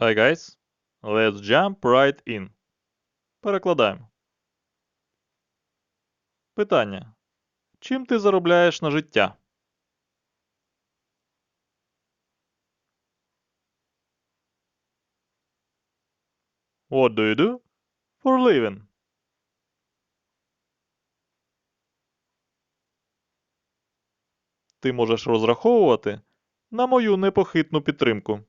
Hi guys, let's jump right in. Перекладаємо. Питання. Чим ти заробляєш на життя? What do you do for living? Ти можеш розраховувати на мою непохитну підтримку.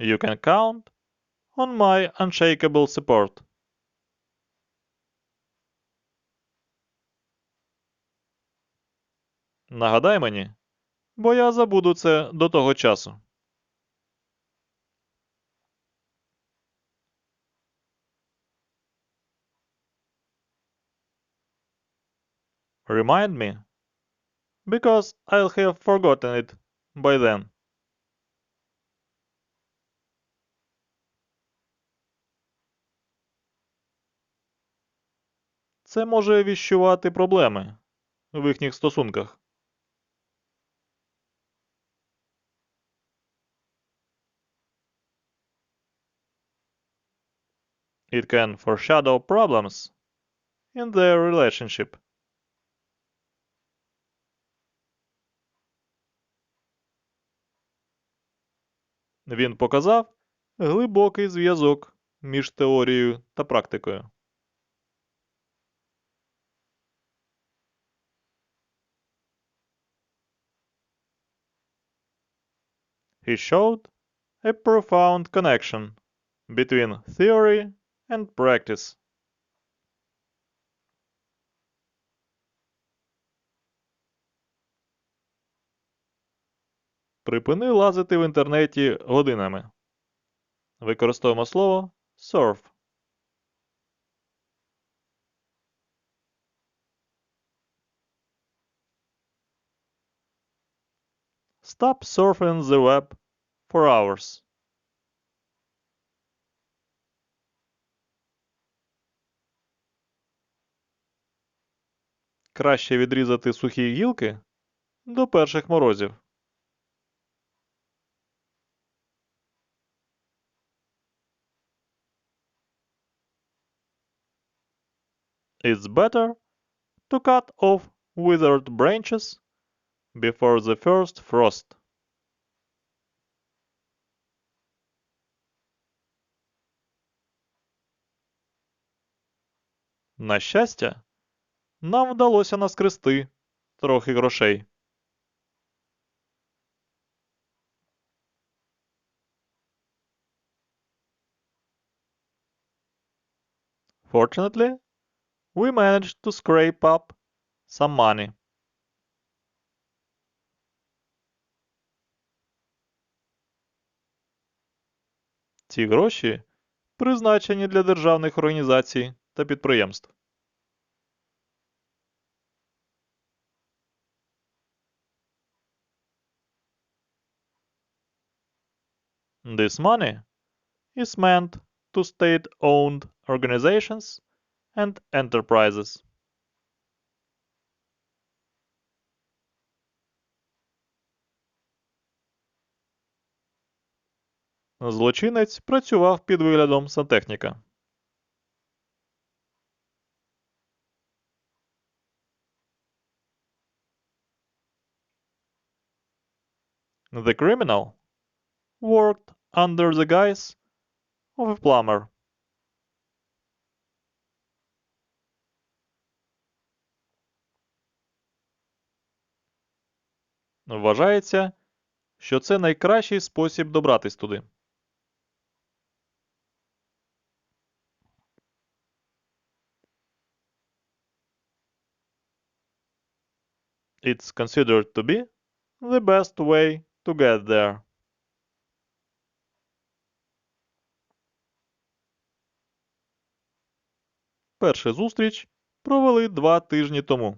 You can count on my unshakable support. Нагадай мені, бо я забуду це до того часу. Remind me, because I'll have forgotten it by then. Це може віщувати проблеми в їхніх стосунках. It can foreshadow problems in their relationship. Він показав глибокий зв'язок між теорією та практикою. He showed a profound connection between theory and practice. Припини лазити в інтернеті годинами. Використовуємо слово surf. Stop surfing the web for hours. Краще відрізати сухі гілки до перших морозів. It's better to cut off withered branches before the first frost. На щастя, нам вдалося наскрести трохи грошей. Fortunately, we managed to scrape up some money. Ці гроші призначені для державних організацій та підприємств. This money is meant to state-owned organizations and enterprises. Злочинець працював під виглядом сантехніка. The criminal worked under the guise of a plumber. Вважається, що це найкращий спосіб добратись туди. It's considered to be the best way to get there. Першу зустріч провели два тижні тому.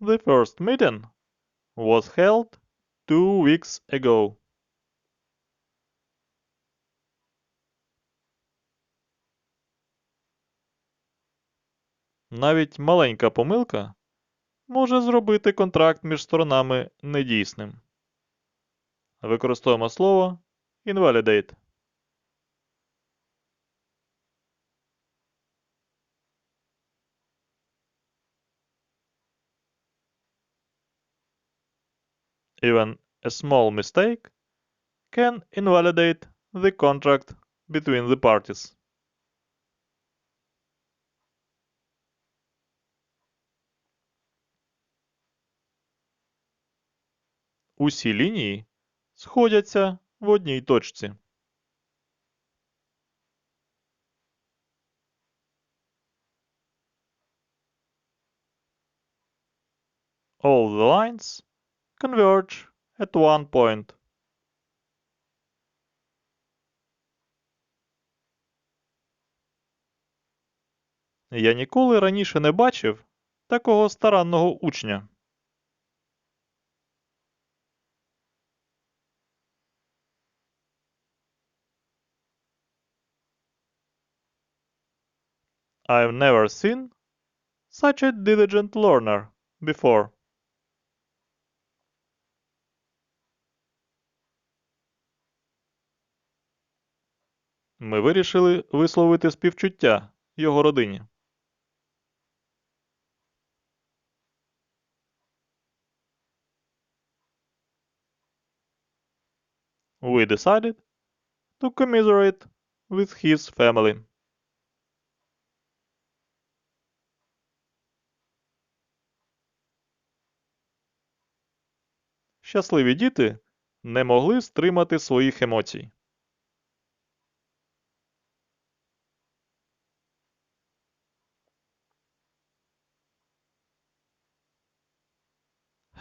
The first meeting was held two weeks ago. Навіть маленька помилка може зробити контракт між сторонами недійсним. Використовуємо слово invalidate. Even a small mistake can invalidate the contract between the parties. Усі лінії сходяться в одній точці. All the lines converge at one point. Я ніколи раніше не бачив такого старанного учня. I've never seen such a diligent learner before. Ми вирішили висловити співчуття його родині. We decided to commiserate with his family. Щасливі діти не могли стримати своїх емоцій.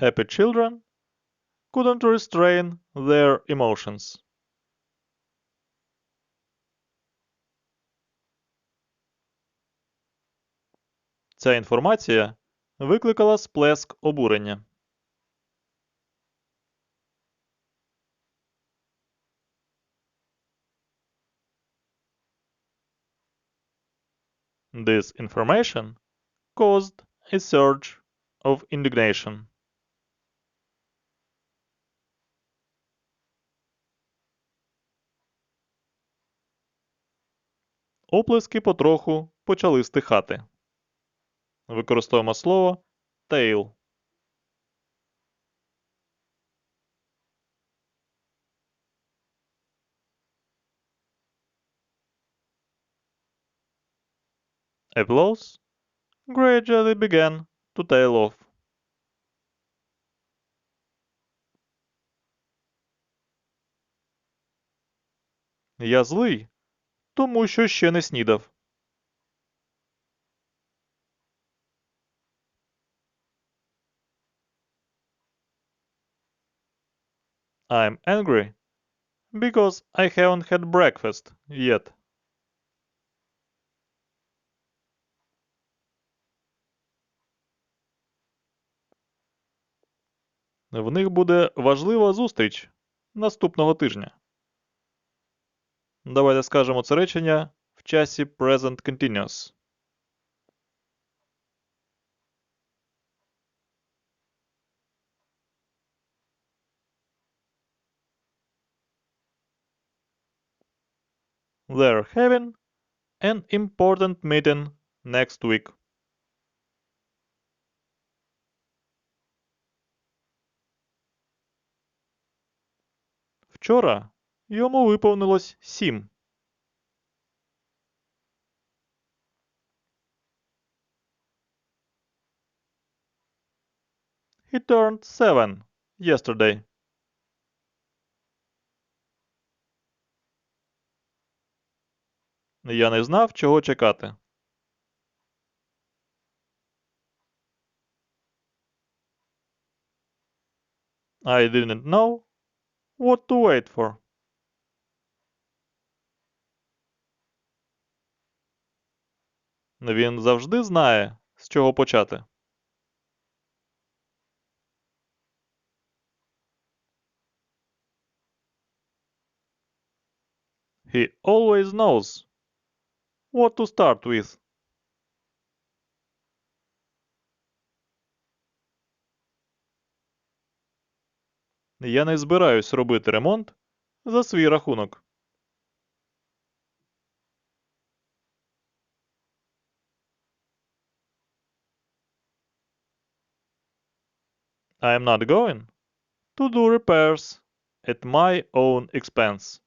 Happy children couldn't restrain their emotions. Ця інформація викликала сплеск обурення. This information caused a surge of indignation. Оплески потроху почали стихати. Використовуємо слово tail. Applause gradually began to tail off. Я злий, тому що ще не снідав. I'm angry because I haven't had breakfast yet. В них буде важлива зустріч наступного тижня. Давайте скажемо це речення в часі Present Continuous. They're having an important meeting next week. Вчора йому виповнилось сім. He turned seven yesterday. Я не знав, чого чекати. I didn't know what to wait for. Він завжди знає, з чого почати. He always knows what to start with. Я не збираюсь робити ремонт за свій рахунок. I am not going to do repairs at my own expense.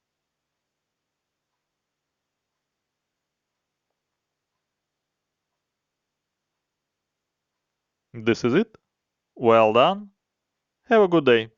This is it. Well done. Have a good day.